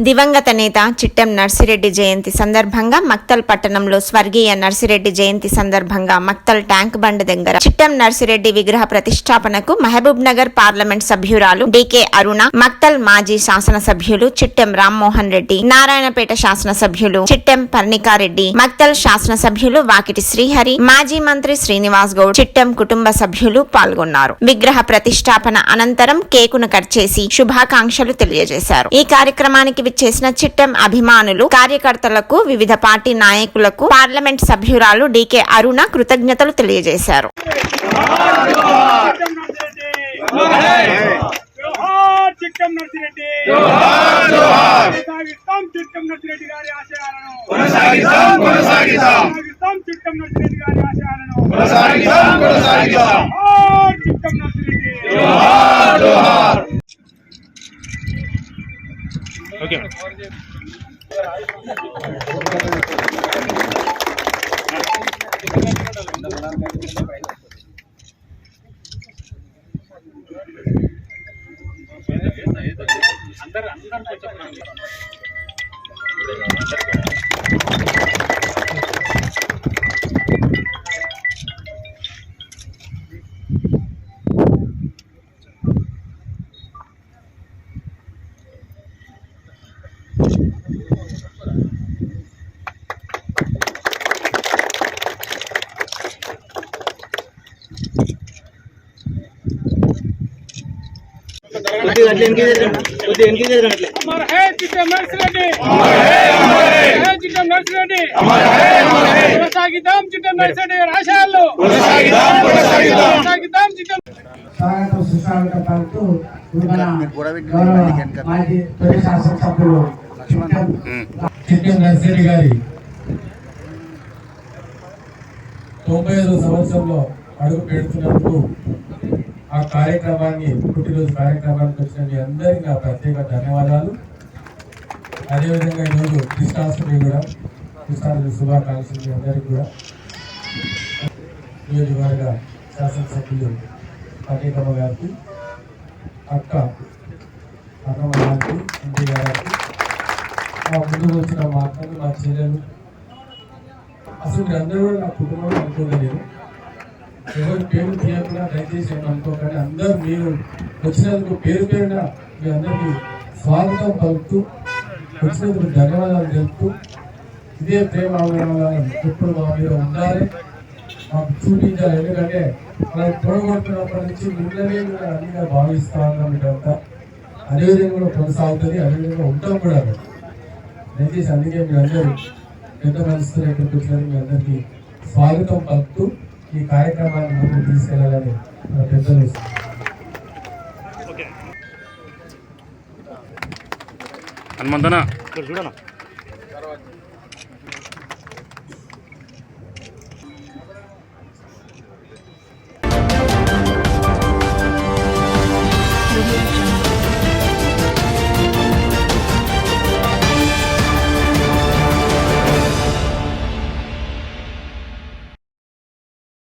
దివంగత నేత చిట్టెం నర్సిరెడ్డి జయంతి సందర్భంగా మక్తల్ పట్టణంలో స్వర్గీయ నర్సిరెడ్డి జయంతి సందర్భంగా మక్తల్ ట్యాంక్ బండ్ దగ్గర చిట్టెం నర్సిరెడ్డి విగ్రహ ప్రతిష్టాపనకు మహబూబ్ నగర్ పార్లమెంట్ సభ్యురాలు డికే అరుణ మక్తల్ మాజీ శాసన సభ్యులు చిట్టెం రామ్మోహన్ రెడ్డి నారాయణపేట శాసన సభ్యులు చిట్టెం పర్ణికారెడ్డి మక్తల్ శాసన సభ్యులు వాకిటి శ్రీహరి మాజీ మంత్రి శ్రీనివాస్ గౌడ్ చిట్టెం కుటుంబ సభ్యులు పాల్గొన్నారు. విగ్రహ ప్రతిష్టాపన అనంతరం కేకును కట్ చేసి శుభాకాంక్షలు తెలియజేశారు. ఈ కార్యక్రమానికి విచ్చేసిన చిట్టెం అభిమానులు కార్యకర్తలకు వివిధ పార్టీ నాయకులకు పార్లమెంట్ సభ్యురాలు డీకే అరుణ కృతజ్ఞతలు తెలియజేశారు. జోహార్ చిట్టం నర్సిరెడ్డి కొనసాగిస్తాం చిట్టం నర్సిరెడ్డి గారి ఆశయాలను కొనసాగిద్దాం కొనసాగిద్దాం. కొనసాగిస్తాం చిట్టం నర్సిరెడ్డి గారి ఆశయాలను. కొనసాగిద్దాం కొనసాగిద్దాం జోహార్ చిట్టం నర్సిరెడ్డి జోహార్ జోహార్. ఓకే. అందరు అందరూ నర్సిరెడ్డి అమర్ హే చిట్టం నర్సిరెడ్డి. కొనసాగిద్దాం చిట్టం నర్సిరెడ్డి గారి ఆశయాలను కొనసాగిద్దాం. కొనసాగిద్దాం కొనసాగిద్దాం చిట్టం స్వాగతం సుస్వాగతం పలుకుతూ మన మాజీ తొలి శాసనసభ్యులు చిట్టం నర్సరి గారి. తొంభై ఐదు సంవత్సరంలో అడుగు పెడుతున్నప్పుడు ఆ కార్యక్రమాన్ని పుట్టినరోజు కార్యక్రమానికి వచ్చిన మీ అందరికీ నా ప్రత్యేక ధన్యవాదాలు. అదేవిధంగా ఈరోజు కృష్ణాష్టమి కూడా కృష్ణాష్టమి శుభాకాంక్షలు మీ అందరికీ కూడా. నియోజకవర్గ శాసనసభ్యులు పటేకమ్మ గారికి అక్క అన్నమ్మ గారికి ఇంటి గారికి మా ముందుకు వచ్చిన మా అక్కలు మా చెల్లెలు. అసలు మీరు అందరూ కూడా నా కుటుంబం అనుకోలేదు ఎవరు పేరు తీయకుండా దయచేసి ఏమని అనుకోకండి. అందరూ మీరు వచ్చినందుకు పేరు పేరున మీ అందరికీ స్వాగతం పలుకుతూ వచ్చినందుకు ధన్యవాదాలు తెలుపుతూ ఇదే ప్రేమ ఇప్పుడు మా మీద ఉండాలి. మాకు చూపించాలి. ఎందుకంటే మనకి తోడగొడుతున్నప్పటి నుంచి మిమ్మల్ని కూడా అన్నిగా భావిస్తా ఉన్నాం ఇదంతా అదేవిధంగా కూడా కొనసాగుతుంది అదేవిధంగా ఉంటాం కూడా దయచేసి అందుకే మీరు అందరూ పెద్ద మనసుతో ఇక్కడికి వచ్చినందుకు మీ అందరికీ స్వాగతం పలుకుతూ ఈ కార్యక్రమాన్ని ముందుకు తీసుకెళ్ళాలని పెద్దలు హనుమంతనా? ఇక్కడ చూడనా?